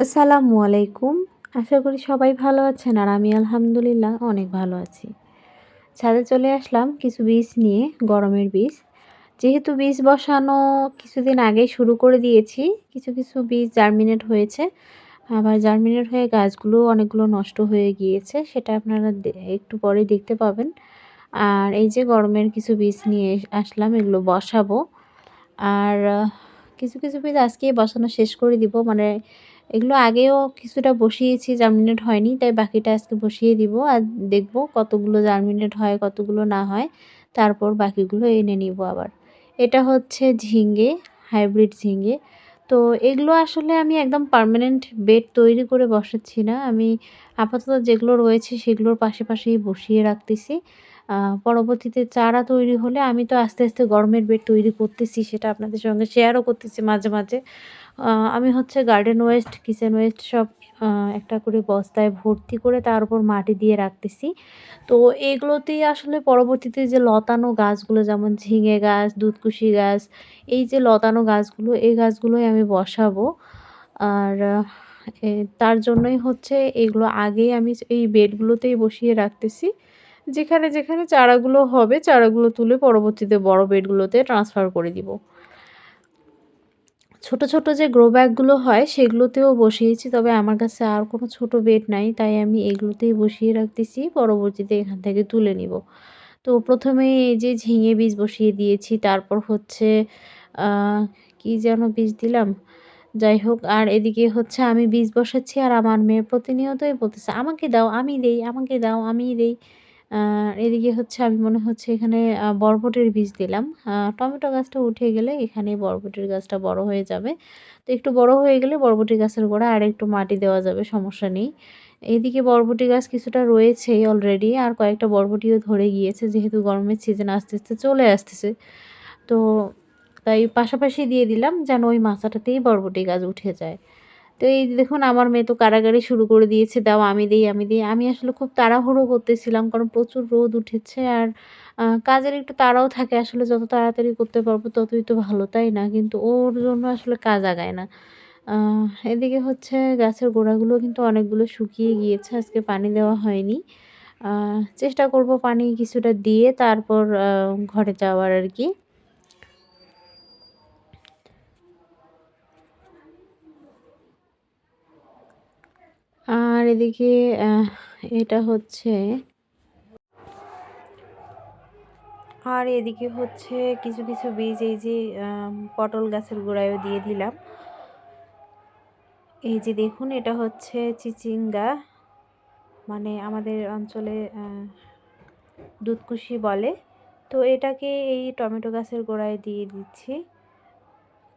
আসসালামু আলাইকুম। আশা করি সবাই ভালো আছেন আর আমি আলহামদুলিল্লাহ অনেক ভালো আছি। ছাদে চলে আসলাম কিছু বীজ নিয়ে, গরমের বীজ। যেহেতু বীজ বসানো কিছুদিন আগেই শুরু করে দিয়েছি, কিছু কিছু বীজ জার্মিনেট হয়েছে। আবার জার্মিনেট হয়ে গাছগুলো অনেকগুলো নষ্ট হয়ে গিয়েছে, সেটা আপনারা একটু পরে দেখতে পাবেন। আর এই যে গরমের কিছু বীজ নিয়ে আসলাম, এগুলো বসাবো। আর কিছু কিছু বীজ আজকেই বসানো শেষ করে দিব মানে এগুলো আগেও কিছুটা বসিয়েছি জার্মিনেট হয়নি, তাই বাকিটা আজকে বসিয়ে দিব আর দেখব কতগুলো জার্মিনেট হয়, কতগুলো না হয়। তারপর বাকিগুলো এনে নিব আবার। এটা হচ্ছে ঝিঙ্গে হাইব্রিড ঝিঙ্গে। তো এগুলো আসলে আমি একদম পারমানেন্ট বেড তৈরি করে বসাচ্ছি না। আমি আপাতত যেগুলো রয়েছে সেগুলোর পাশে পাশেই বসিয়ে রাখতেছি। পরবর্তীতে চারা তৈরি হলে আমি তো আস্তে আস্তে গরমের বেড তৈরি করতেছি, সেটা আপনাদের সঙ্গে শেয়ারও করতেছি মাঝে মাঝে। আমি হচ্ছে গার্ডেন ওয়েস্ট কিচেন ওয়েস্ট সব একটা করে বস্তায় ভর্তি করে তার উপর মাটি দিয়ে রাখতেছি। তো এগুলোতেই আসলে পরবর্তীতে যে লতানো গাছগুলো, যেমন ঝিঙে গাছ, দুধকুশি গাছ, এই যে লতানো গাছগুলো, এই গাছগুলোই আমি বসাবো। আর তার জন্যই হচ্ছে এগুলো আগেই আমি এই বেডগুলোতেই বসিয়ে রাখতেছি। যেখানে যেখানে চারাগুলো হবে, চারাগুলো তুলে পরবর্তীতে বড় বেডগুলোতে ট্রান্সফার করে দিব। ছোট ছোট যে গ্রো ব্যাগগুলো হয়, সেগুলোতেও বসিয়েছি, তবে আমার কাছে আর কোনো ছোট বেড নাই, তাই আমি এগুলোতেই বসিয়ে রাখতেছি, পরবর্তীতে এখান থেকে তুলে নিব। তো প্রথমে এই যে ঝিঙে বীজ বসিয়ে দিয়েছি, তারপর হচ্ছে কি যেন বীজ দিলাম? যাই হোক, আর এদিকে হচ্ছে আমি বীজ বসাচ্ছি, আর আমার মেয়ে প্রতিনিয়তই বলতেছে, আমাকে দাও, আমি দেই, আমাকে দাও, আমি দেই। এদিকে হচ্ছে আমি মনে হচ্ছে এখানে বরবটির বীজ দিলাম। টমেটো গাছটা উঠে গেলে এখানে বরবটির গাছটা বড় হয়ে যাবে। তো একটু বড় হয়ে গেলে বরবটি গাছের গোড়া আর একটু মাটি দেওয়া যাবে, সমস্যা নেই। এদিকে বরবটি গাছ কিছুটা রয়েছেই অলরেডি আর কয়েকটা বরবটিও ধরে গিয়েছে, যেহেতু গরমের সিজন আস্তে আস্তে চলে আসতেছে। তো তাই পাশাপাশি দিয়ে দিলাম যেন ওই মাচাটাতেই বরবটি গাছ উঠে যায়। তো এই দেখুন, আমার মেয়ে তো কারাগারি শুরু করে দিয়েছে, দাও আমি দিই আমি দিই। আমি আসলে খুব তাড়াহুড়ো করতেছিলাম, কারণ প্রচুর রোদ উঠেছে আর কাজের একটু তাড়াও থাকে আসলে, যত তাড়াতাড়ি করতে পারব ততই তো ভালো, তাই না? কিন্তু ওর জন্য আসলে কাজ আগায় না। এদিকে হচ্ছে গাছের গোড়াগুলো কিন্তু অনেকগুলো শুকিয়ে গিয়েছে, আজকে পানি দেওয়া হয়নি। চেষ্টা করব পানি কিছুটা দিয়ে তারপর ঘরে যাওয়ার আর কি। এদিকে এটা হচ্ছে আর এদিকে হচ্ছে কিছু কিছু বীজ, এই যে পটল গাছের গোড়ায়ও দিয়ে দিলাম। এই যে দেখুন, এটা হচ্ছে চিচিঙ্গা। মানে আমাদের অঞ্চলে দুধকুশি বলে। তো এটাকে এই টমেটো গাছের গোড়ায় দিয়ে দিচ্ছি।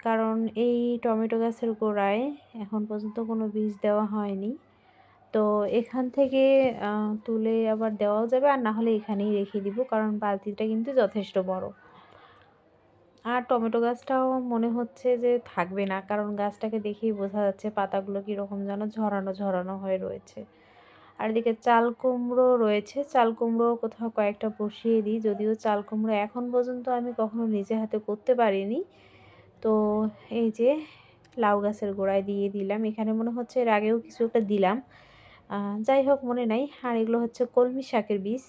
কারণ এই টমেটো গাছের গোড়ায় এখন পর্যন্ত কোনো বীজ দেওয়া হয়নি। তো এখান থেকে তুলে আবার দেওয়াও যাবে আর না হলে এখানেই রেখে দিব কারণ বালতিটা কিন্তু যথেষ্ট বড়। আর টমেটো গাছটাও মনে হচ্ছে যে থাকবে না কারণ গাছটাকে দেখেই বোঝা যাচ্ছে পাতাগুলো কীরকম যেন ঝরানো ঝরানো হয়ে রয়েছে। আর এদিকে চাল কুমড়ো রয়েছে, চাল কুমড়ো কোথাও কয়েকটা বসিয়ে দিই যদিও চাল কুমড়ো এখন পর্যন্ত আমি কখনো নিজে হাতে করতে পারিনি। তো এই যে লাউ গাছের গোড়ায় দিয়ে দিলাম, এখানে মনে হচ্ছে এর আগেও কিছু একটা দিলাম। যাই হোক, মনে নাই। আর এগুলো হচ্ছে কলমি শাকের বীজ।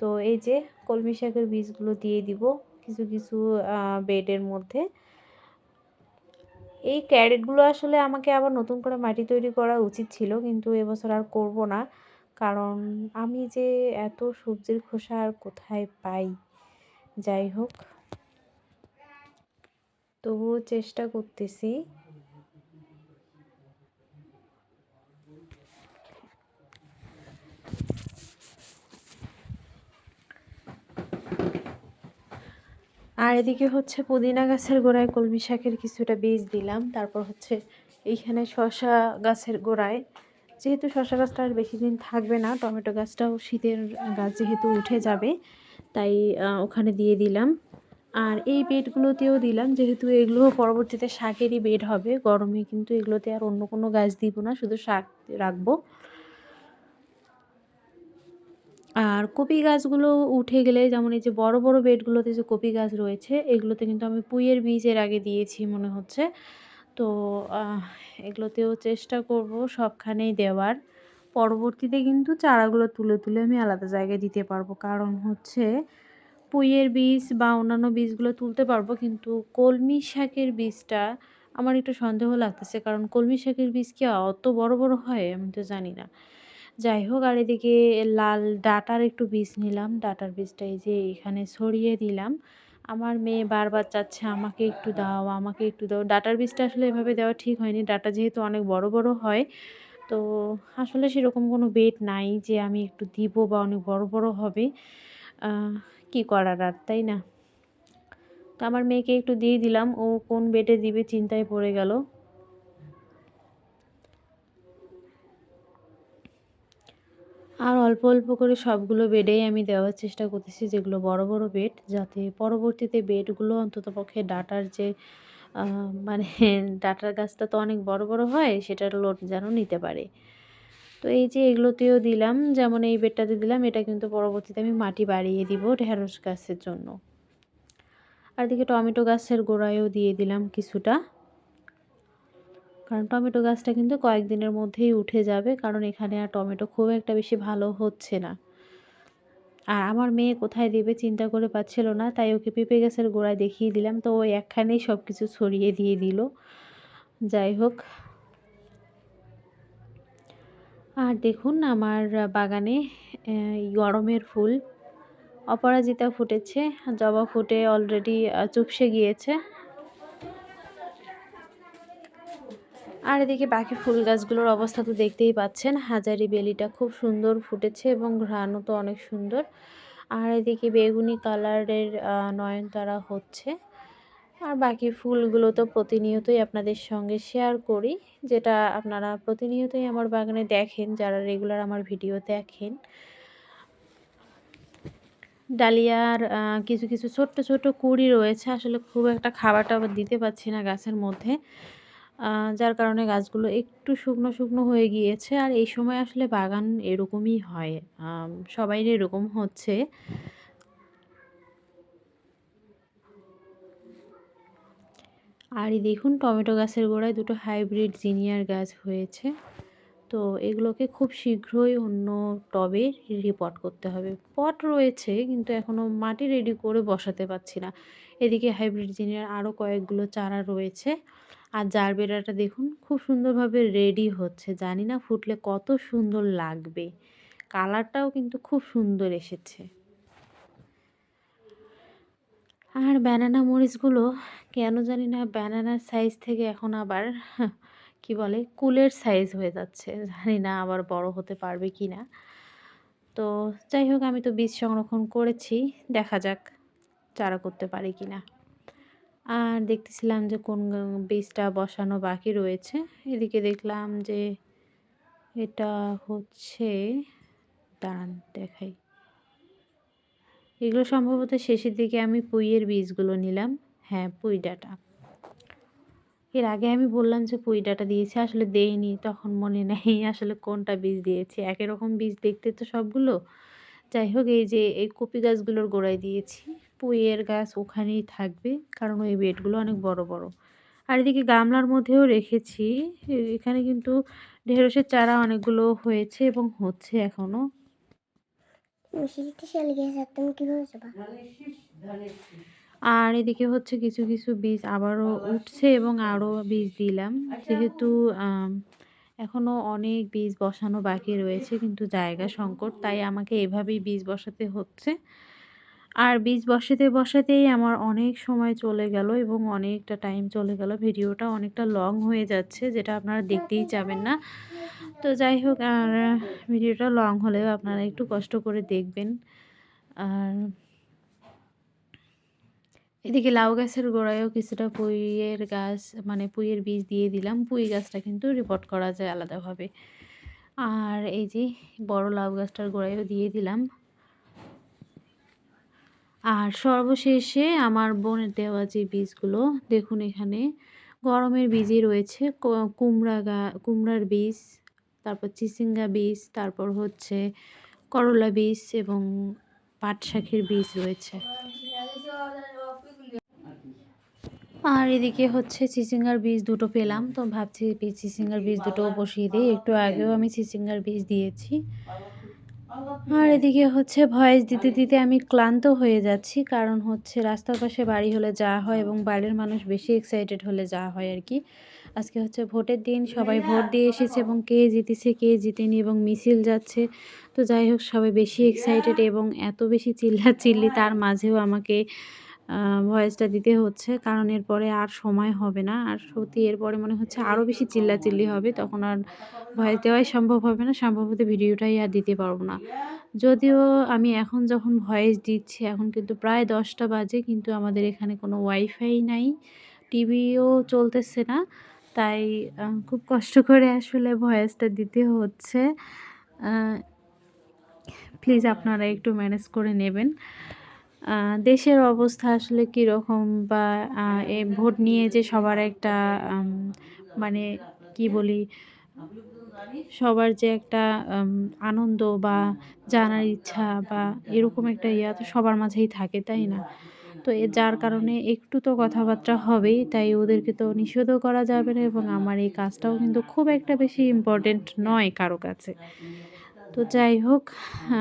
তো এই যে কলমি শাকের বীজগুলো দিয়ে দিব কিছু কিছু বেডের মধ্যে। এই ক্যারেটগুলো আসলে আমাকে আবার নতুন করে মাটি তৈরি করা উচিত ছিল, কিন্তু এবছর আর করব না। কারণ আমি যে এত সবজির খোসা আর কোথায় পাই? যাই হোক। তবুও চেষ্টা করতেছি। আর এদিকে হচ্ছে পুদিনা গাছের গোড়ায় কলমি শাকের কিছুটা বীজ দিলাম। তারপর হচ্ছে এইখানে শশা গাছের গোড়ায়। যেহেতু শশা গাছটা আর বেশি দিন থাকবে না, টমেটো গাছটাও শীতের গাছ যেহেতু উঠে যাবে, তাই ওখানে দিয়ে দিলাম। আর এই বেডগুলোতেও দিলাম, যেহেতু এগুলো পরবর্তীতে শাকেরই বেড হবে, গরমে কিন্তু এগুলোতে আর অন্য কোনো গাছ দিব না, শুধু শাক রাখব। আর কপি গাছগুলো উঠে গেলে, যেমন এই যে বড় বড় বেডগুলোতে যে কপি গাছ রয়েছে, এগুলোতে কিন্তু আমি পুঁইয়ের বীজ এর আগে দিয়েছি মনে হচ্ছে। তো এগুলোতেও চেষ্টা করব সবখানেই দেওয়ার। পরবর্তীতে কিন্তু চারাগুলো তুলে তুলে আমি আলাদা জায়গায় দিতে পারব। কারণ হচ্ছে পুঁইয়ের বীজ বা অন্যান্য বীজগুলো তুলতে পারব, কিন্তু কলমি শাকের বীজটা আমার একটু সন্দেহ লাগতেছে। কারণ কলমি শাকের বীজ কি অত বড় বড় হয় আমি তো জানি না। যাই হোক আর এদিকে লাল ডাটার একটু বীজ নিলাম। ডাটার বীজটা এই যে এখানে ছড়িয়ে দিলাম। আমার মেয়ে বারবার চাচ্ছে, আমাকে একটু দাও, আমাকে একটু দাও। ডাটার বীজটা আসলে এভাবে দেওয়া ঠিক হয়নি। ডাটা যেহেতু অনেক বড় বড় হয়, তো আসলে সেরকম কোনো বেড নাই যে আমি একটু দিব বা অনেক বড় বড় হবে। কি করার আর, তাই না? তো আমার মেয়েকে একটু দিয়ে দিলাম। ও কোন বেডে দিবে চিন্তায় পড়ে গেল। আর অল্প অল্প করে সবগুলো বেডেই আমি দেওয়ার চেষ্টা করতেছি, যেগুলো বড় বড় বেড, যাতে পরবর্তীতে বেডগুলো অন্তত পক্ষে ডাটার যে মানে ডাটার গাছটা তো অনেক বড় বড় হয়, সেটার লোড যেন নিতে পারে। তো এই যে এগুলোতেও দিলাম, যেমন এই বেডটাতে দিলাম, এটা কিন্তু পরবর্তীতে আমি মাটি বাড়িয়ে দিব ঢেঁড়স গাছের জন্য। আর দিকে টমেটো গাছের গোড়ায়ও দিয়ে দিলাম কিছুটা। কারণ টমেটো গাছটা কিন্তু কয়েকদিনের মধ্যেই উঠে যাবে, কারণ এখানে আর টমেটো খুব একটা বেশি ভালো হচ্ছে না। আর আমার মেয়ে কোথায় দেবে চিন্তা করে পাচ্ছিল না, তাই ওকে পেঁপে গাছের গোড়ায় দেখিয়ে দিলাম, তো ওই একখানেই সব কিছু ছড়িয়ে দিয়ে দিল। যাই হোক। আর দেখুন আমার বাগানে গরমের ফুল। অপরাজিতা ফুটেছে, জবা ফুটে অলরেডি চুপসে গিয়েছে। আর এদিকে বাকি ফুল গাছগুলোর অবস্থা তো দেখতেই পাচ্ছেন। হাজারি বেলিটা খুব সুন্দর ফুটেছে এবং ঘ্রাণও তো অনেক সুন্দর। আর এদিকে বেগুনি কালারের নয়নতারা হচ্ছে। আর বাকি ফুলগুলো তো প্রতিনিয়তই আপনাদের সঙ্গে শেয়ার করি। যেটা আপনারা প্রতিনিয়তই আমার বাগানে দেখেন, যারা রেগুলার আমার ভিডিও দেখেন। ডালিয়ার কিছু কিছু ছোট্ট ছোট্ট কুড়ি রয়েছে। আসলে খুব একটা খাবার টাবার দিতে পারছি না গাছের মধ্যে। যার কারণে গাছগুলো একটু শুকনো শুকনো হয়ে গিয়েছে। আর এই সময় আসলে বাগান এরকমই হয়। সবাই এরকম হচ্ছে। আর দেখুন, টমেটো গাছের গোড়ায় দুটো হাইব্রিড জিনিয়ার গাছ হয়েছে। তো এগুলোকে খুব শীঘ্রই অন্য টবে রিপোর্ট করতে হবে। পট রয়েছে, কিন্তু এখনও মাটি রেডি করে বসাতে পারছি না। এদিকে হাইব্রিড জিনিয়ার আরও কয়েকগুলো চারা রয়েছে। আর জার জারবেরাটা দেখুন, খুব সুন্দরভাবে রেডি হচ্ছে। জানি না ফুটলে কত সুন্দর লাগবে। কালারটাও কিন্তু খুব সুন্দর এসেছে। আর ব্যানানা মরিচগুলো কেন জানি না ব্যানানার সাইজ থেকে এখন আবার, কি বলে, কুলের সাইজ হয়ে যাচ্ছে। জানি না আবার বড় হতে পারবে কি না তো যাই হোক, আমি তো বীজ সংরক্ষণ করেছি। দেখা যাক, চারা করতে পারি কি না আর দেখতেছিলাম যে কোন বীজটা বসানো বাকি রয়েছে। এদিকে দেখলাম যে এটা হচ্ছে, দাঁড়ান দেখাই। এগুলো সম্ভবত শেষের দিকে আমি পুইয়ের বীজগুলো নিলাম। হ্যাঁ পুই ডাটা। এর আগে আমি বললাম যে পুই ডাটা দিয়েছি, আসলে দেইনি, তখন মনে নেই আসলে কোনটা বীজ দিয়েছি। একই রকম বীজ দেখতে তো সবগুলো। যাই হোক, এই যে এই কপি গাছগুলোর গোড়ায় দিয়েছি। পুইয়ের গাছ ওখানেই থাকবে, কারণ ওই বেডগুলো অনেক বড় বড়। আর এদিকে গামলার মধ্যেও রেখেছি এখানে কিন্তু ঢেঁড়সের চারা অনেকগুলো হয়েছে এবং হচ্ছে এখনও আর এদিকে হচ্ছে কিছু কিছু বীজ আবারও উঠছে এবং আরও বীজ দিলাম। যেহেতু এখনও অনেক বীজ বসানো বাকি রয়েছে, কিন্তু জায়গা সংকট, তাই আমাকে এভাবেই বীজ বসাতে হচ্ছে। আর বীজ বসাতে, বসাতেই আমার অনেক সময় চলে গেল এবং অনেকটা টাইম চলে গেল। ভিডিওটা অনেকটা লং হয়ে যাচ্ছে, যেটা আপনারা দেখতেই চাবেন না। তো যাই হোক, আর ভিডিওটা লং হলেও আপনারা একটু কষ্ট করে দেখবেন। আর এদিকে লাউ গাছের গোড়ায়ও কিছুটা পুইয়ের গাছ মানে পুইয়ের বীজ দিয়ে দিলাম। পুঁই গাছটা কিন্তু রিপোর্ট করা যায় আলাদাভাবে। আর এই যে বড় লাউ গাছটার গোড়ায়ও দিয়ে দিলাম। আর সর্বশেষে আমার বোনের দেওয়া যে বীজগুলো, দেখুন এখানে, গরমের বীজই রয়েছে কুমড়া গা, কুমড়ার বীজ, তারপর চিচিঙ্গা বীজ, তারপর হচ্ছে করলা বীজ এবং পাট শাকের বীজ রয়েছে। আর এদিকে হচ্ছে চিচিঙ্গার বীজ দুটো পেলাম, তো ভাবছি চিচিঙ্গার বীজ দুটো বসিয়ে দিই। একটু আগেও আমি চিচিঙ্গার বীজ দিয়েছি। আর এদিকে হচ্ছে ভয়েস দিতে দিতে আমি ক্লান্ত হয়ে যাচ্ছি, কারণ হচ্ছে রাস্তার পাশে বাড়ি হলে যা হয় এবং বাইরের মানুষ বেশি এক্সাইটেড হলে যা হয় আর কি। আজকে হচ্ছে ভোটের দিন, সবাই ভোট দিয়ে এসেছে এবং কে জিতেছে, কে জিতেনি এবং মিছিল যাচ্ছে। তো যাই হোক, সবাই বেশি এক্সাইটেড এবং এত বেশি চিল্লা চিল্লি তার মাঝেও আমাকে ভয়েসটা দিতে হচ্ছে। কারণ এরপরে আর সময় হবে না। আর সত্যি এরপরে মনে হচ্ছে আরও বেশি চিল্লাচিল্লি হবে। তখন আর ভয়েস দেওয়াই সম্ভব হবে না। সম্ভবত ভিডিওটাই আর দিতে পারব না। যদিও আমি এখন যখন ভয়েস দিচ্ছি, এখন কিন্তু প্রায় দশটা বাজে। কিন্তু আমাদের এখানে কোনো ওয়াইফাই নাই। টিভিও চলতেছে না। তাই খুব কষ্ট করে আসলে ভয়েসটা দিতে হচ্ছে। প্লিজ আপনারা একটু ম্যানেজ করে নেবেন। দেশের অবস্থা আসলে কীরকম বা এ ভোট নিয়ে যে সবার একটা মানে কি বলি, সবার যে একটা আনন্দ বা জানার ইচ্ছা বা এরকম একটা ইয়া তো সবার মাঝেই থাকে, তাই না? তো যার কারণে একটু তো কথাবার্তা হবেই, তাই ওদেরকে তো নিষেধও করা যাবে না এবং আমার এই কাজটাও কিন্তু খুব একটা বেশি ইম্পর্টেন্ট নয় কারও কাছে। তো যাই হোক,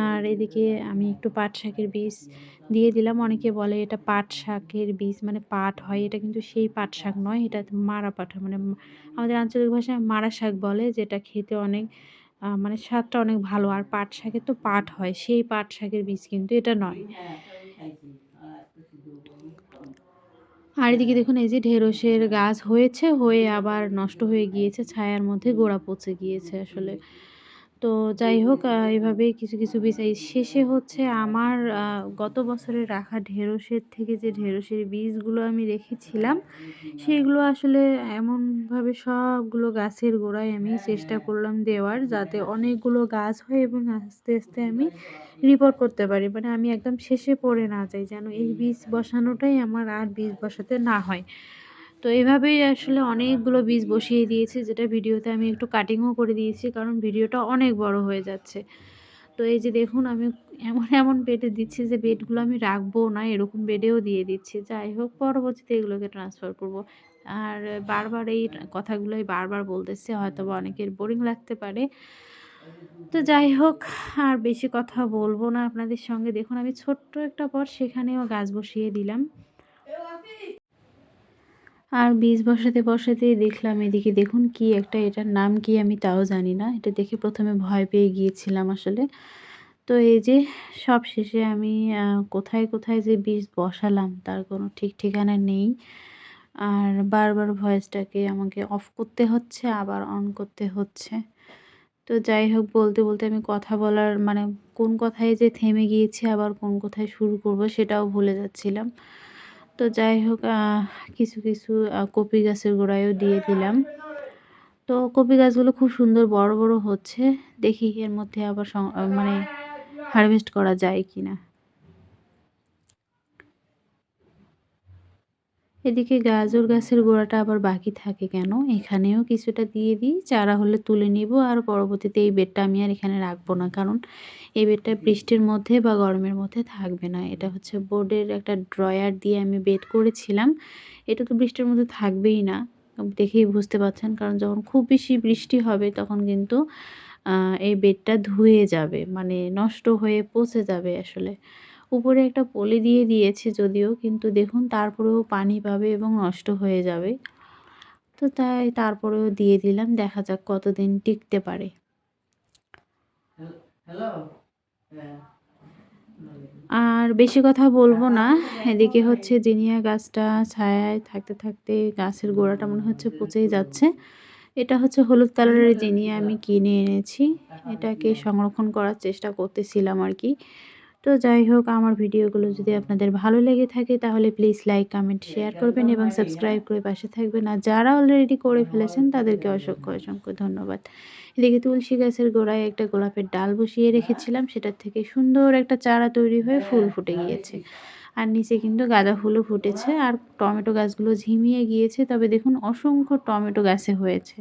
আর এদিকে আমি একটু পাট শাকের বীজ দিয়ে দিলাম। অনেকে বলে এটা পাট শাকের বীজ মানে পাট হয়, এটা কিন্তু সেই পাট শাক নয়, এটা মারা পাট মানে আমাদের আঞ্চলিক ভাষায় মারা শাক বলে, যেটা খেতে অনেক মানে স্বাদটা অনেক ভালো। আর পাট শাকের তো পাট হয়, সেই পাট শাকের বীজ কিন্তু এটা নয়। আর এদিকে দেখুন, এই যে ঢেঁড়সের গাছ হয়েছে, হয়ে আবার নষ্ট হয়ে গিয়েছে, ছায়ার মধ্যে গোড়া পচে গিয়েছে আসলে। তো যাই হোক এভাবেই কিছু কিছু বিষয়। শেষে হচ্ছে আমার গত বছরে রাখা ঢেঁড়সের থেকে যে ঢেঁড়সের বীজগুলো আমি রেখেছিলাম, সেগুলো আসলে এমনভাবে সবগুলো গাছের গোড়ায় আমি চেষ্টা করলাম দেওয়ার, যাতে অনেকগুলো গাছ হয় এবং আস্তে আস্তে আমি রিপোর্ট করতে পারি। মানে আমি একদম শেষে পড়ে না যাই, যেন এই বীজ বসানোটাই আমার আর বীজ বসাতে না হয়। তো এভাবেই আসলে অনেকগুলো বীজ বসিয়ে দিয়েছি, যেটা ভিডিওতে আমি একটু কাটিংও করে দিয়েছি, কারণ ভিডিওটা অনেক বড় হয়ে যাচ্ছে। তো এই যে দেখুন, আমি এমন এমন বেডে দিচ্ছি যে বেডগুলো আমি রাখব না, এরকম বেডেও দিয়ে দিচ্ছি। যাই হোক, পরবর্তীতে এগুলোকে ট্রান্সফার করব। আর বারবার এই কথাগুলোই বারবার বলতেছে হয়তো বা অনেকের বোরিং লাগতে পারে। তো যাই হোক, আর বেশি কথা বলব না আপনাদের সঙ্গে। দেখুন, আমি ছোট্ট একটা পর সেখানেও গাছ বসিয়ে দিলাম। আর বীজ বসাতে বসাতে দেখলাম এদিকে, দেখুন কি একটা, এটার নাম কি আমি তাও জানি না। এটা দেখে প্রথমে ভয় পেয়ে গিয়েছিলাম আসলে। তো এই যে সব শেষে আমি কোথায় কোথায় যে বীজ বসালাম তার কোনো ঠিক ঠিকানা নেই। আর বারবার ভয়েসটাকে আমাকে অফ করতে হচ্ছে, আবার অন করতে হচ্ছে। তো যাই হোক, বলতে বলতে আমি কথা বলার মানে কোন কথায় যে থেমে গিয়েছি, আবার কোন কথায় শুরু করব সেটাও ভুলে যাচ্ছিলাম। তো যাই হোক কিছু কিছু কপি গাছের গোড়ায়ও দিয়ে দিলাম। তো কপি গাছগুলো খুব সুন্দর বড় বড় হচ্ছে। দেখি এর মধ্যে আবার মানে হারভেস্ট করা যায় কি না এদিকে গাজর গাছের গোড়াটা আবার বাকি থাকে কেন? এখানেও কিছুটা দিয়ে দিই, চারা হলে তুলে নিব আর পরবর্তীতে এই বেডটা আমি আর এখানে রাখব না। কারণ এই বেডটা বৃষ্টির মধ্যে বা গরমের মধ্যে থাকবে না। এটা হচ্ছে বোর্ডের একটা ড্রয়ার দিয়ে আমি বেড করেছিলাম। এটা তো বৃষ্টির মধ্যে থাকবেই না। দেখেই বুঝতে পারছেন, কারণ যখন খুব বেশি বৃষ্টি হবে তখন কিন্তু এই বেডটা ধুয়ে যাবে। মানে নষ্ট হয়ে পচে যাবে আসলে। উপরে একটা পলি দিয়ে দিয়েছে যদিও, কিন্তু দেখুন তারপরেও পানি পাবে এবং নষ্ট হয়ে যাবে। তো তাই তারপরেও দিয়ে দিলাম, দেখা যাক কতদিন টিকতে পারে। আর বেশি কথা বলব না, এদিকে হচ্ছে জিনিয়া গাছটা ছায়ায় থাকতে থাকতে গাছের গোড়াটা মনে হচ্ছে পচেই যাচ্ছে। এটা হচ্ছে হলুদ কালারের জিনিয়া আমি কিনে এনেছি, এটাকে সংরক্ষণ করার চেষ্টা করতেছিলাম আর কি। তো যাই হোক, আমার ভিডিওগুলো যদি আপনাদের ভালো লেগে থাকে, তাহলে প্লিজ লাইক কমেন্ট শেয়ার করবেন এবং সাবস্ক্রাইব করে পাশে থাকবেন। আর যারা অলরেডি করে ফেলেছেন, তাদেরকে অসংখ্য অসংখ্য ধন্যবাদ। এদিকে তুলসী গাছের গোড়ায় একটা গোলাপের ডাল বসিয়ে রেখেছিলাম, সেটার থেকে সুন্দর একটা চারা তৈরি হয়ে ফুল ফুটে গিয়েছে। আর নিচে কিন্তু গাঁদা ফুলও ফুটেছে, আর টমেটো গাছগুলো ঝিমিয়ে গিয়েছে, তবে দেখুন অসংখ্য টমেটো গাছে হয়েছে।